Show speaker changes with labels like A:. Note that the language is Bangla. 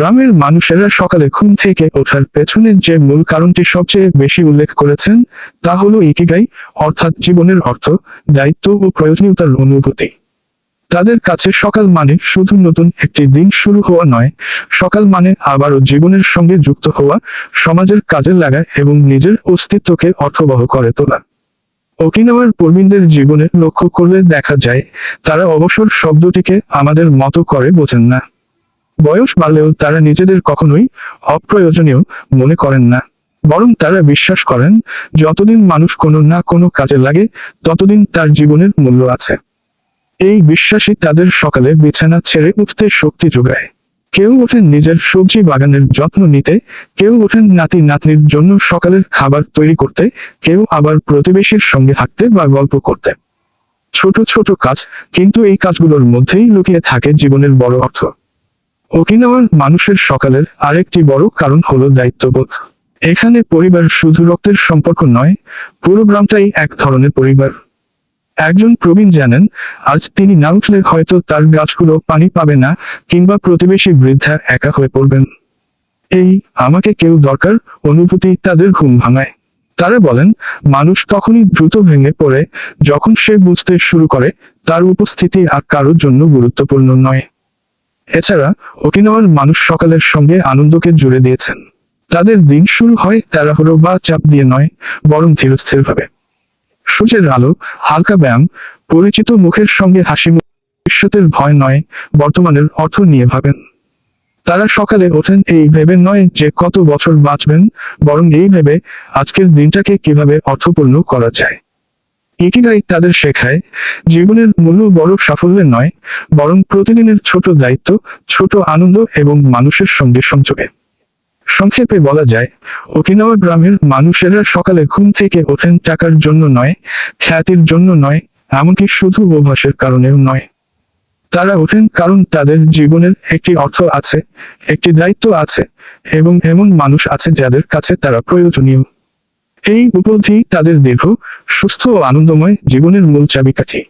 A: গ্রামের মানুষেরা সকালে ঘুম থেকে ওঠার পেছনে যে মূল কারণটি সবচেয়ে বেশি উল্লেখ করেছেন, তা হলো ইকিগাই, অর্থাৎ জীবনের অর্থ, দায়িত্ব ও প্রয়োজনীয়তার অনুভূতি। তাদের কাছে সকাল মানে শুধু নতুন একটি দিন শুরু হওয়া নয়, সকাল মানে আবারও জীবনের সঙ্গে যুক্ত হওয়া, সমাজের কাজে লাগা এবং নিজের অস্তিত্বকে অর্থবহ করে তোলা। ওকিনাওয়ার প্রবীণদের জীবনে লক্ষ্য করলে দেখা যায়, তারা অবসর শব্দটিকে আমাদের মতো করে বোঝেন না। বয়স বাড়লেও তারা নিজেদের কখনোই অপ্রয়োজনীয় মনে করেন না। বরং তারা বিশ্বাস করেন, যতদিন মানুষ কোনো না কোনো কাজে লাগে, ততদিন তার জীবনের মূল্য আছে। এই বিশ্বাসই তাদের সকালে বিছানা ছেড়ে উঠতে শক্তি যোগায়। কেউ ওঠেন নিজের সবজি বাগানের যত্ন নিতে, কেউ ওঠেন নাতি নাতনির জন্য সকালের খাবার তৈরি করতে, কেউ আবার প্রতিবেশীর সঙ্গে হাঁটতে বা গল্প করতে। ছোট ছোট কাজ, কিন্তু এই কাজগুলোর মধ্যেই লুকিয়ে থাকে জীবনের বড় অর্থ। ওকিনাওয়ার মানুষের সকালের আরেকটি বড় কারণ হলো দায়িত্ববোধ। এখানে পরিবার শুধু রক্তের সম্পর্ক নয়, পুরো গ্রামটাই এক ধরনের পরিবার। একজন প্রবীণ জানেন, আজ তিনি না উঠলে হয়তো তার গাছগুলো পানি পাবে না কিংবা প্রতিবেশী বৃদ্ধা একা হয়ে পড়বেন। এই আমাকে কেউ দরকার, অনুভূতি তাদের ঘুম ভাঙায়। তারা বলেন, মানুষ তখনই দ্রুত ভেঙে পড়ে যখন সে বুঝতে শুরু করে, তার উপস্থিতি আর কারোর জন্য গুরুত্বপূর্ণ নয়। এছাড়া ওকিনাওয়ার মানুষ সকালের সঙ্গে আনন্দকে জুড়ে দিয়েছেন। তাদের দিন শুরু হয় তাড়াহুড়ো বা চাপ দিয়ে নয়, বরং ধীরস্থিরভাবে। সূর্যের আলো, হালকা ব্যায়াম, পরিচিত মুখের সঙ্গে হাসি ভবিষ্যতের ভয় নয়, বর্তমানের অর্থ নিয়ে ভাবেন। তারা সকালে ওঠেন এই ভেবে নয় যে কত বছর বাঁচবেন, বরং এই ভেবে আজকের দিনটাকে কীভাবে অর্থপূর্ণ করা যায়। ইকিগাই তাদের শেখায়, জীবনের মূল্য বড় সাফল্যের নয়, বরং প্রতিদিনের ছোট দায়িত্ব, ছোট আনন্দ এবং মানুষের সঙ্গে সংযোগে। সংক্ষেপে বলা যায় ওকিনাওয়া গ্রামের মানুষেরা সকালে ঘুম থেকে ওঠেন টাকার জন্য নয়, খ্যাতির জন্য নয়, এমনকি শুধু অভ্যাসের কারণেও নয়। তারা ওঠেন কারণ তাদের জীবনের একটি অর্থ আছে, একটি দায়িত্ব আছে, এবং এমন মানুষ আছে যাদের কাছে তারা প্রয়োজনীয়। এই উপলব্ধি তাদের দীর্ঘ সুস্থ ও আনন্দময় জীবনের মূল চাবিকাঠি।